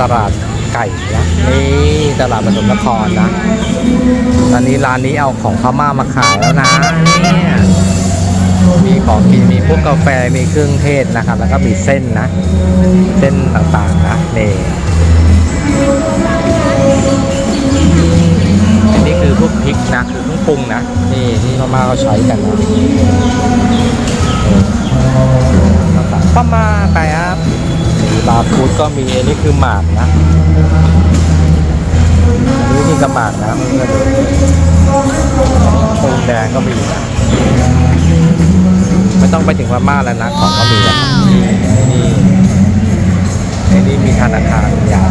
ตลาดไก่นะนี่ตลาดปฐมนครนะ ตอนนี้ร้านนี้เอาของพม่ามาขายแล้วนะเนี่ยมีของกินมีพวกกาแฟมีเครื่องเทศนะครับ แล้วก็มีเส้นนะ เส้นต่างๆนะนี่อันนี้คือพวกพริกนะคือเครื่องปรุงนะนี่ที่พม่าเขาใช้กันนะ บาฟูดก็มีอันนี้คือหมากนะอันนี้นี่ก็หมากนะเพื่อนๆปูแดงก็มีนะไม่ต้องไปถึงพม่าแล้วนะของก็มีนะนี่ไอ้นี่มีธนาคารใหญ่